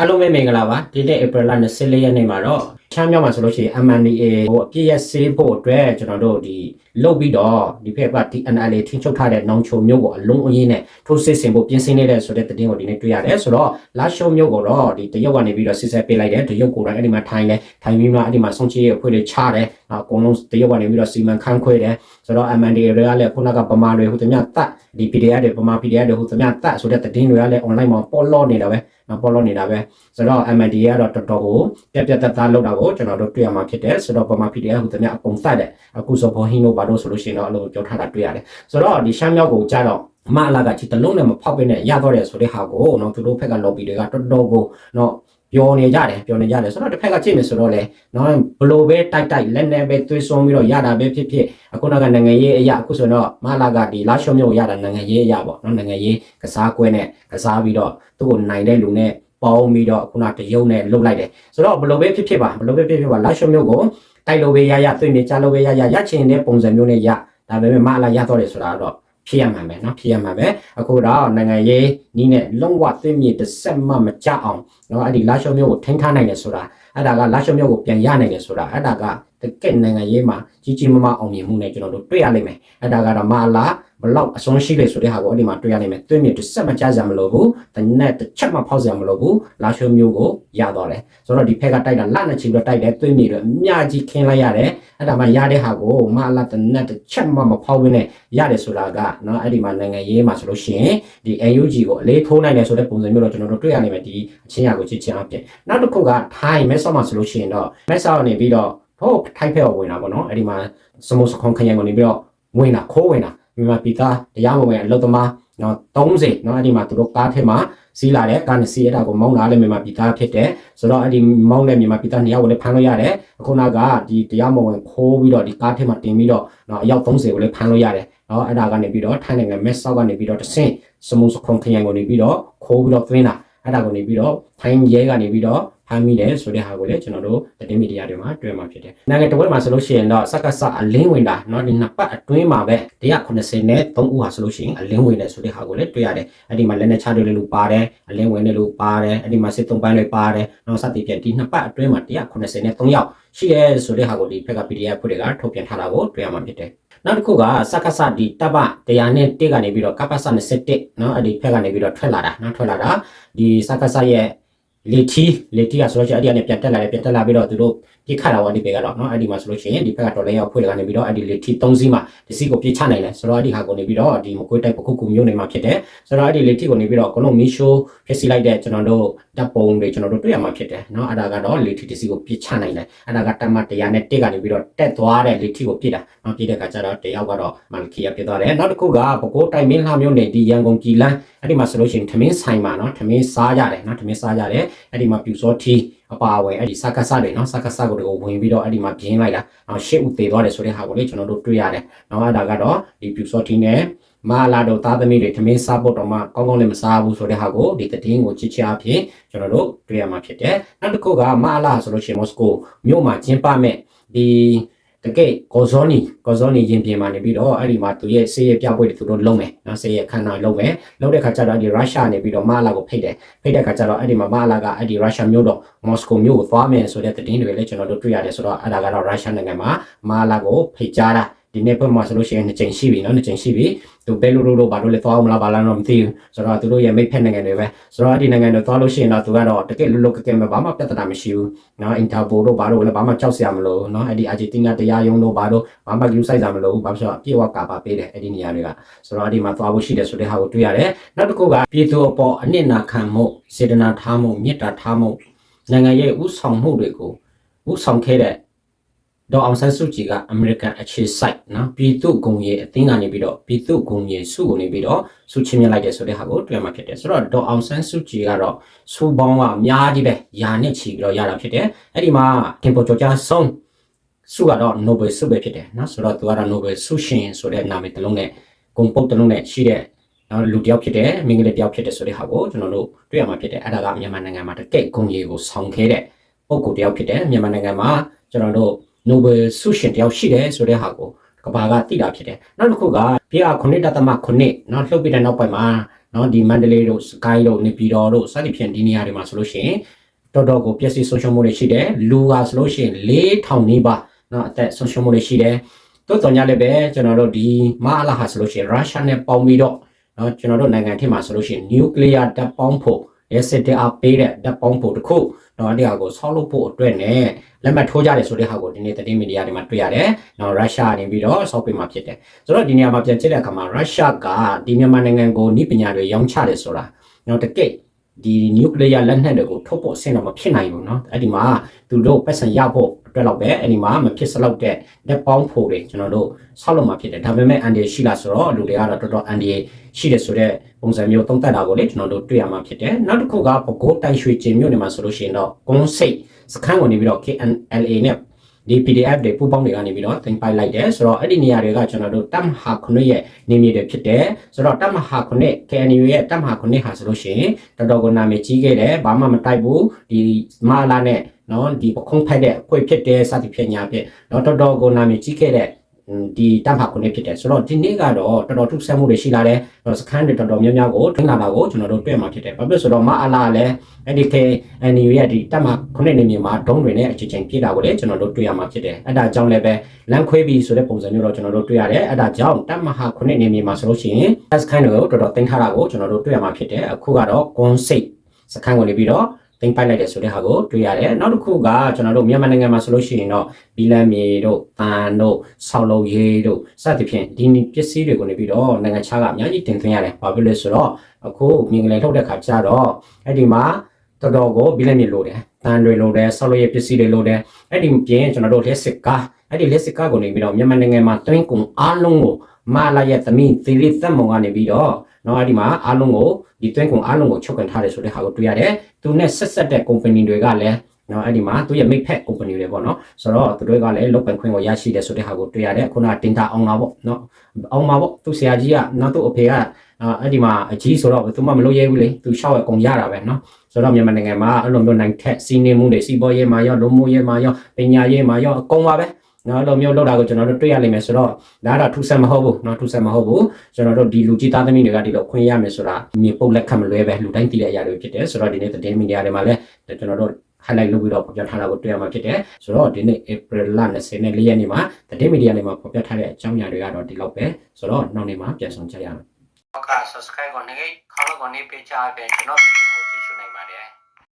အားလုံးပဲမင်္ဂလာပါဒီနေ့ April လ24ရက်နေ့မှာတော့ ချမ်းမြောက်မှာဆိုလို့ရှိရင် MNDA ဟိုအပြည့်ရစေးဖို့အတွက်ကျွန်တော်တို့ဒီလုတ်ပြီးတော့ဒီဖက်က TNLA ထိချုပ်ထားတဲ့နောင်ချုံမျိုးကိုအလုံးအင်းနဲ့ထိုးစစ်ဆင်ဖို့ပြင်ဆင်နေတဲ့ဆိုတဲ့သတင်းကိုဒီနေ့တွေ့ရတယ်ဆိုတော့လာရှုံမျိုးကိုတော့ဒီတရုတ်ကနေပြီးတော့စစ်ဆက်ပေးလိုက်တယ်တရုတ်ကိုယ်တိုင်အဲ့ဒီမှာထိုင်လဲထိုင်ပြီးမှအဲ့ဒီမှာဆုံးချေအဖွဲ့တွေချတယ်နောက်အကုန်လုံးတရုတ်ကနေပြီးတော့စီမံခန့်ခွဲတယ်ဆိုတော့ MNDA တွေကလည်းခုနကပမာတွေဟိုတမျှတတ်ဒီ PDF တွေပမာ PDF တွေဟိုတမျှတတ်ဆိုတဲ့သတင်းတွေကလည်း online မှာပေါ်လော့နေတာပဲနော်ပေါ်လော့နေတာပဲဆိုတော့ MNDA ကတော့တော်တော်ကိုပြက်ပြက်တက်သားလောက်တာကိုကျွန်တော်တို့တွေ့ရမှာဖြစ်တယ်ဆိုတော့ပမာ PDF ဟိုတမျှအကုန်စတဲ့အခုဆိုဘောဟင်းတို့ဘာလို့ဆိုလို့ရှိရင်တော့အဲ့လိုပြောထားတာတွေ့ရတယ်ဆိုတော့ဒီရှမ်းမြောက်ကိုကြတော့အမအလာကချီတလုံးနဲ့မဖောက်ပေးနဲ့ရတော့တယ်ဆိုတဲ့ဟာကိုနော်သူတို့ဖက်က lobby တွေကတော်တော်ကိုနော်ပြောနေကြတယ်ပြောနေကြတယ်ဆိုတော့တစ်ဖက်ကကြည့်မယ်ဆိုတော့လေနော်ဘလို့ပဲတိုက်တိုက်လက်နဲ့ပဲသွေးစွန်းပြီးတော့ရတာပဲဖြစ်ဖြစ်အခုနကနိုင်ငံရေးအရာအခုဆိုတော့မလာကဒီလာရှုံမျိုးရတာနိုင်ငံရေးအရာပေါ့နော်နိုင်ငံရေးကစားကွဲနဲ့ကစားပြီးတော့သူ့ကိုနိုင်တဲ့လူနဲ့ ပေါင်းပြီးတော့ခုနတရုံနဲ့လှုပ်လိုက်တယ်ဆိုတော့ဘလို့ပဲဖြစ်ဖြစ်ပါဘလို့ပဲဖြစ်ဖြစ်ပါလာရှုံမျိုးကိုတိုက်လို့ပဲရရသွေးနေကြလို့ပဲရရရချင်တဲ့ပုံစံမျိုးနဲ့ရဒါပေမဲ့မလာရတော့တယ်ဆိုတာတော့ဖြစ်ရမှာပဲเนาะဖြစ်ရမှာပဲအခုတော့နိုင်ငံရေးနီးနဲ့လုံးဝသိမြင့်တစ်ဆက်မှမကြအောင်เนาะအဲ့ဒီလာရှုံမျိုးကိုထိန်းထားနိုင်တယ်ဆိုတာအဲ့ဒါကလာရှုံမျိုးကိုပြန်ရနိုင်တယ်ဆိုတာအဲ့ဒါက တကယ့်နိုင်ငံရေးမှာကြီးကြီးမားမားအောင်မြင်မှုနဲ့ကျွန်တော်တို့တွေ့ရနိုင်မယ်အဲ့ဒါကတော့မာလာဘလောက်အဆုံးရှိလေဆိုတဲ့ဟာကိုအဲ့ဒီမှာတွေ့ရနိုင်မယ်သွေးမြေတစ်ဆက်မချစရာမလိုဘူးတနက်တစ်ချက်မှဖောက်စရာမလိုဘူးလာရှိုးမျိုးကိုရတော့တယ်ဆိုတော့ဒီဖက်ကတိုက်တာလက်နဲ့ချီပြီးတိုက်တယ်သွေးမြေတွေအများကြီးခင်းလိုက်ရတယ်အဲ့ဒါမှရတဲ့ဟာကိုမာလာတနက်တစ်ချက်မှမဖောက်ဘဲနဲ့ရတယ်ဆိုတာကနော်အဲ့ဒီမှာနိုင်ငံရေးမှာဆိုလို့ရှိရင်ဒီ NUG ကိုအလေးထိုးနိုင်တယ်ဆိုတဲ့ပုံစံမျိုးတော့ကျွန်တော်တို့တွေ့ရနိုင်မယ်ဒီအချင်းအရာကိုချစ်ချင်းအပြင်နောက်တစ်ခုကထိုင်းမဲဆောက်မှာဆိုလို့ရှိရင်တော့မဲဆောက်နေပြီးတော့ ဟိုထိုင်းဖက်ကိုဝင်တာပေါ့နော်အဲ့ဒီမှာစမုစခွန်ခရိုင်ကနေပြီးတော့ဝင်တာခိုးဝင်တာမြန်မာပြည်သားတရားမဝင်အလုပ်သမားနော်30နော်အဲ့ဒီမှာသူတို့ကားထဲမှာစီးလာတဲ့ကားနဲ့စီးရတာကိုမောင်းလာလဲမြန်မာပြည်သားဖြစ်တယ်ဆိုတော့အဲ့ဒီမောင်းတဲ့မြန်မာပြည်သားနှစ်ယောက်ကိုလည်းဖမ်းလို့ရတယ်အခုနောက်ကဒီတရားမဝင်ခိုးပြီးတော့ဒီကားထဲမှာတင်ပြီးတော့နော်အယောက်30ကိုလည်းဖမ်းလို့ရတယ်နော်အဲ့ဒါကနေပြီးတော့ထိုင်းနိုင်ငံမက်ဆော့ကနေပြီးတော့တဆင့်စမုစခွန်ခရိုင်ကနေပြီးတော့ခိုးပြီးတော့သွင်းတာအဲ့ဒါကနေပြီးတော့ထိုင်းရဲကနေပြီးတော့ ဖမ်းမိတယ်ဆိုတဲ့ဟာကိုလည်းကျွန်တော်တို့သတင်းမီဒီယာတွေမှာတွေ့မှာဖြစ်တယ်။နိုင်ငံတော်ဘက်မှာဆိုလို့ရှိရင်တော့စက္ကစအလင်းဝင်တာเนาะဒီနှစ်ပတ်အတွင်းမှာပဲ190နဲ့3ဦးဟာဆိုလို့ရှိရင်အလင်းဝင်တယ်ဆိုတဲ့ဟာကိုလည်းတွေ့ရတယ်။အဲ့ဒီမှာလက်နဲ့ချတွေလို့ပါတယ်အလင်းဝင်တယ်လို့ပါတယ်အဲ့ဒီမှာစစ်သုံးပိုင်းတွေပါတယ်။เนาะစသည်ဖြင့်ဒီနှစ်ပတ်အတွင်းမှာ190နဲ့3ယောက်ရှိရဲဆိုတဲ့ဟာကိုဒီဘက်က PDF ဖွဲ့တွေကထုတ်ပြန်ထားတာကိုတွေ့ရမှာဖြစ်တယ်။နောက်တစ်ခုကစက္ကစဒီတပ်ပတရားနဲ့တက်ကနေပြီးတော့ကပ္ပစ21เนาะအဲ့ဒီဘက်ကနေပြီးတော့ထွက်လာတာเนาะထွက်လာတာဒီစက္ကစရဲ့ လေချီလေတီကဆိုလို့ရှိရင်အဲ့ဒီကနေပြန်တက်လာတယ်ပြန်တက်လာပြီးတော့သူတို့ပြစ်ခတ်လာတော့ဒီဘက်ကတော့နော်အဲ့ဒီမှာဆိုလို့ရှိရင်ဒီဘက်ကဒေါ်လာရောက်ဖွဲ့ကနေပြီးတော့အဲ့ဒီလေတီ3စီးမှာဒီစီးကိုပြစ်ချနိုင်တယ်ဆိုတော့အဲ့ဒီဟာကိုနေပြီးတော့ဒီမကွေးတိုက်ပခုတ်ကူမျိုးနေမှာဖြစ်တယ်ဆိုတော့အဲ့ဒီလေတီကိုနေပြီးတော့ကလုံးမီရှိုးဖြစ်စီလိုက်တဲ့ကျွန်တော်တို့တပ်ပုံတွေကျွန်တော်တို့တွေ့ရမှာဖြစ်တယ်နော်အဲ့ဒါကတော့လေတီဒီစီးကိုပြစ်ချနိုင်တယ်အဲ့ဒါကတမတ်100နဲ့တက်ကနေပြီးတော့တက်သွားတဲ့လေတီကိုပြစ်တာနော်ပြစ်တဲ့အခါကျတော့တယောက်ကတော့မန်ခီယာပြစ်သွားတယ်နောက်တစ်ခုကပကိုးတိုက်မင်းလှမျိုးနေဒီရန်ကုန်ကြည်လန်းအဲ့ဒီမှာဆိုလို့ရှိရင်ထမင်းဆိုင်မှာနော်ထမင်းစားရတယ်နော်ထမင်းစားရတယ်အဲ့ဒီမှာပြူစောထီးအပါဝယ်အဲ့ဒီစကားစတွေနော်စကားစကိုတကောဝင်ပြီးတော့အဲ့ဒီမှာပြင်းလိုက်တာနော်ရှစ်ဦးသေသွားတယ်ဆိုတဲ့ဟာကိုလေကျွန်တော်တို့တွေ့ရတယ်နော်အဲ့ဒါကတော့ဒီပြူစောထီးနဲ့မလာတော့သားသမီးတွေသမင်းစားဖို့တော့မှကောင်းကောင်းလည်းမစားဘူးဆိုတဲ့ဟာကိုဒီတည်င်းကိုချစ်ချအဖြစ်ကျွန်တော်တို့တွေ့ရမှာဖြစ်တယ်နောက်တစ်ခုကမလာဆိုလို့ရှိရင်မော်စကိုမြို့မှာကျင်းပမဲ့ဒီ တကယ်ကောဇောနီကောဇောနီရင်ပြင်မှာနေပြီးတော့အဲ့ဒီမှာသူရဲ့ဆေးရပြပွဲတွေသူတို့လုံးမယ်နော်ဆေးရခန္ဓာလုံးမယ်လုံးတဲ့ခါကျတော့ဒီရုရှားနေပြီးတော့မာလာကိုဖိတ်တယ်ဖိတ်တဲ့ခါကျတော့အဲ့ဒီမှာမာလာကအဲ့ဒီရုရှားမြို့တော့မော်စကိုမြို့ကိုသွားမယ်ဆိုတဲ့သတင်းတွေလည်းကျွန်တော်တို့တွေ့ရတယ်ဆိုတော့အဲ့ဒါကတော့ရုရှားနိုင်ငံမှာမာလာကိုဖိတ်ကြားတာ ဒီနေ့ဘက်မှာဆိုလို့ရှိရင်နှစ်ကြိမ်ရှိပြီနော်နှစ်ကြိမ်ရှိပြီသူဘဲလိုလိုလိုဘာလို့လဲသွားအောင်မလားဘာလားတော့မသိဘူးဆိုတော့သူတို့ရဲ့မိတ်ဖက်နိုင်ငံတွေပဲဆိုတော့ဒီနိုင်ငံတွေသွားလို့ရှိရင်တော့သူကတော့တကယ်လွတ်လွတ်ကကဲမဲ့ဘာမှပြဿနာမရှိဘူးနော်အင်တာပိုတို့ဘာလို့လဲဘာမှကြောက်စရာမလိုနော်အဲ့ဒီအာဂျင်တီးနားတရားရုံးတို့ဘာလို့ဘာမှယူဆိုင်စရာမလိုဘူးဘာဖြစ်လို့အပြည့်အဝကာပါပေးတယ်အဲ့ဒီနေရာတွေကဆိုတော့ဒီမှာသွားဖို့ရှိတယ်ဆိုတဲ့ဟာကိုတွေ့ရတယ်နောက်တစ်ခုကပြည်သူအပေါ်အနစ်နာခံမှုစေတနာထားမှုမေတ္တာထားမှုနိုင်ငံရဲ့ဥဆောင်မှုတွေကိုဥဆောင်ခဲ့တဲ့ ဒေါ်အောင်ဆန်းစုကြည်ကအမေရိကန်အခြေစိုက်နော်ပြည်သူ့ဂုံရေအသင်းကနေပြီးတော့ပြည်သူ့ဂုံရေစုကိုနေပြီးတော့စုချင်းမြလိုက်တယ်ဆိုတဲ့ဟာကိုတွေ့မှာဖြစ်တယ်ဆိုတော့ဒေါ်အောင်ဆန်းစုကြည်ကတော့စူပေါင်းကအများကြီးပဲယာနဲ့ချီပြီးတော့ရတာဖြစ်တယ်အဲ့ဒီမှာတင်ပေါ်ကျော်ကြားဆုံးစုကတော့ Nobel စုပဲဖြစ်တယ်နော်ဆိုတော့သူကတော့ Nobel စုရှင်ဆိုတဲ့နာမည်တစ်လုံးနဲ့ဂုံပုတ်တစ်လုံးနဲ့ရှိတဲ့နော်လူတယောက်ဖြစ်တယ်မိန်းကလေးတယောက်ဖြစ်တယ်ဆိုတဲ့ဟာကိုကျွန်တော်တို့တွေ့ရမှာဖြစ်တယ်အဲ့ဒါကမြန်မာနိုင်ငံမှာတကယ့်ဂုံရေကိုဆောင်ခဲ့တဲ့ပုံကိုတယောက်ဖြစ်တယ်မြန်မာနိုင်ငံမှာကျွန်တော်တို့ နိုဘယ်ဆုရှင်တယောက်ရှိတယ်ဆိုတဲ့ဟာကိုကဘာကသိတာဖြစ်တယ်နောက်တစ်ခုကပြည်က9.9နော်လှုပ်ပြတဲ့နောက်ပိုင်းမှာနော်ဒီမန္တလေးတို့စကိုင်းတို့နေပြည်တော်တို့စသဖြင့်ဒီနေရာတွေမှာဆိုလို့ရှိရင်တော်တော်ကိုပျက်စီးဆုံးရှုံးမှုတွေရှိတယ်လူဟာဆိုလို့ရှိရင်4000နီးပါးနော်အသက်ဆုံးရှုံးမှုတွေရှိတယ်တို့တော်ညလည်းပဲကျွန်တော်တို့ဒီမအလာဟာဆိုလို့ရှိရင်ရုရှားနဲ့ပေါင်းပြီးတော့နော်ကျွန်တော်တို့နိုင်ငံထဲမှာဆိုလို့ရှိရင်နျူကလ িয়ার ဓာတ်ပေါင်းဖို့ ရဲစစ်တပ်အပေးတဲ့တပ်ပေါင်းဖို့တခုเนาะဒီဟာကိုဆောက်လုပ်ဖို့အတွက်နဲ့လက်မှတ်ထိုးကြတယ်ဆိုတဲ့ဟာကိုဒီနေ့သတင်းမီဒီယာတွေမှာတွေ့ရတယ်။နော်ရုရှားနေပြီးတော့ဆောက်ပေးမှာဖြစ်တယ်။ဆိုတော့ဒီနေရာမှာပြန်ကြည့်တဲ့အခါမှာရုရှားကဒီမြန်မာနိုင်ငံကိုနိပညာတွေရောင်းချတယ်ဆိုတာနော်တကယ့်ဒီနျူကလ িয়ার လက်နက်တွေကိုထုတ်ဖို့အဆင့်တော့မဖြစ်နိုင်ဘူးเนาะအဲ့ဒီမှာသူတို့ပတ်စံရဖို့ အတွက်တော့ပဲအဲ့ဒီမှာမဖြစ်စလောက်တဲ့လက်ပေါင်းဖို့တွေကျွန်တော်တို့ဆောက်လုပ်မှာဖြစ်တယ်ဒါပေမဲ့အန်ဒီရှိလားဆိုတော့လူတွေကတော့တော်တော်အန်ဒီရှိတယ်ဆိုတော့ပုံစံမျိုးသုံးသပ်တာကိုလေကျွန်တော်တို့တွေ့ရမှာဖြစ်တယ်နောက်တစ်ခုကပကိုးတိုင်ရွှေကျင်မြို့နယ်မှာဆိုလို့ရှိရင်တော့ကွန်စိတ်စခန်းဝင်နေပြီးတော့ KNLA နဲ့ ဒီ PDF တွေပူပေါင်းတွေကနေပြီးတော့တင်ပိုက်လိုက်တယ်ဆိုတော့အဲ့ဒီနေရာတွေကကျွန်တော်တို့တမ်ဟာခုနှစ်ရဲ့နေမြေတွေဖြစ်တယ်ဆိုတော့တမ်ဟာခုနှစ် KNU ရဲ့တမ်ဟာခုနှစ်ဟာဆိုလို့ရှိရင်တော်တော်ကိုနာမည်ကြီးခဲ့တယ်ဘာမှမတိုက်ဘူးဒီမာလာနဲ့နော်ဒီပခုံးဖိုက်တဲ့အဖွဲ့ဖြစ်တယ်စသဖြင့်ညာဖြစ်တော့တော်တော်ကိုနာမည်ကြီးခဲ့တဲ့ ဒီတမ်ဟာခုနှစ်ဖြစ်တယ်ဆိုတော့ဒီနေ့ကတော့တော်တော်ထုဆမှုတွေရှိလာတယ်စခန်းတွေတော်တော်များများကိုထိန်းလာတာကိုကျွန်တော်တို့တွေ့မှာဖြစ်တယ်ဘာဖြစ်ဆိုတော့မအလာလည်းအဲ့ဒီ KNU ရဲ့ဒီတမ်ဟာခုနှစ်နေမြေမှာဒုံးတွေနဲ့အချိန်ချင်းပြည့်တာကိုလည်းကျွန်တော်တို့တွေ့ရမှာဖြစ်တယ်အဲ့ဒါကြောင့်လည်းပဲလမ်းခွဲပြီးဆိုတဲ့ပုံစံမျိုးတော့ကျွန်တော်တို့တွေ့ရတယ်အဲ့ဒါကြောင့်တမ်ဟာခုနှစ်နေမြေမှာဆိုလို့ရှိရင် S ခိုင်းတွေကိုတော်တော်တင်ထားတာကိုကျွန်တော်တို့တွေ့ရမှာဖြစ်တယ်အခုကတော့ concept စခန်းဝင်နေပြီးတော့ တင်ပိုက်လိုက်တယ်ဆိုတဲ့ဟာကိုတွေ့ရတယ်နောက်တစ်ခုကကျွန်တော်တို့မြန်မာနိုင်ငံမှာဆိုလို့ရှိရင်တော့ဘီလန်မြေတို့တန်တို့ဆောက်လုပ်ရေးတို့စသဖြင့်ဒီပစ္စည်းတွေကိုနေပြီးတော့နိုင်ငံခြားကအများကြီးတင်သွင်းရတယ်ဘာဖြစ်လဲဆိုတော့အခုမြင်ကလေးထုတ်တဲ့ခါကျတော့အဲ့ဒီမှာတော်တော်ကိုဘီလန်မြေလိုတယ်တန်တွေလိုတယ်ဆောက်လုပ်ရေးပစ္စည်းတွေလိုတယ်အဲ့ဒီပြင်ကျွန်တော်တို့လက်စစ်ကားအဲ့ဒီလက်စစ်ကားကိုနေပြီးတော့မြန်မာနိုင်ငံမှာတွင်းကုန်အားလုံးကိုမာလာရဲ့သမီးသီရိသက်မုံကနေပြီးတော့ နော်အဲ့ဒီမှာအားလုံးကိုဒီတွင်းကုန်အားလုံးကိုချုပ်ကန်ထားတယ်ဆိုတဲ့ဟာကိုတွေ့ရတယ်သူနဲ့ဆက်ဆက်တဲ့ company တွေကလည်းနော်အဲ့ဒီမှာသူရဲ့မိတ်ဖက် company တွေပေါ့နော်ဆိုတော့သူတို့ကလည်းလုတ်ပိုင်ခွင့်ကိုရရှိတယ်ဆိုတဲ့ဟာကိုတွေ့ရတယ်ခုနကတင်တာအောင်လာပေါ့နော်အောင်လာပေါ့သူဆရာကြီးကနောက်သူ့အဖေကအဲ့ဒီမှာအကြီးဆိုတော့သူမှမလုပ်ရဲဘူးလေသူရှောက်ရအကုန်ရတာပဲနော်ဆိုတော့မြန်မာနိုင်ငံမှာအဲ့လိုမျိုးနိုင်ထက်စီးနေမှုတွေစီးပွားရေးမှာရောလူမှုရေးမှာရောပညာရေးမှာရောအကုန်ပါပဲ နော်လိုမျိုးလောက်တာကိုကျွန်တော်တို့တွေ့ရလိမ့်မယ်ဆိုတော့ဒါကတော့ထူးဆန်းမဟုတ်ဘူးနော်ထူးဆန်းမဟုတ်ဘူးကျွန်တော်တို့ဒီလူကြီးသားသမီးတွေကဒီလိုခွင့်ရမယ်ဆိုတာမြေပုတ်လက်ခံမလွဲပဲလူတိုင်းသိတဲ့အရာတွေဖြစ်တယ်ဆိုတော့ဒီနေ့သတင်းမီဒီယာတွေမှာလည်းကျွန်တော်တို့ highlight လုပ်ပြီးတော့ဖော်ပြထားတာကိုတွေ့ရမှာဖြစ်တယ်ဆိုတော့ဒီနေ့ April လ24ရက်နေ့မှာသတင်းမီဒီယာတွေမှာဖော်ပြထားတဲ့အကြောင်းအရာတွေကတော့ဒီလောက်ပဲဆိုတော့နောက်နေ့မှာပြန်ဆောင်ကြရအောင်ဟုတ်ကဲ့ subscribe ကိုနေခေါင်းကိုနေပေးချပေးကျွန်တော်ဗီဒီယို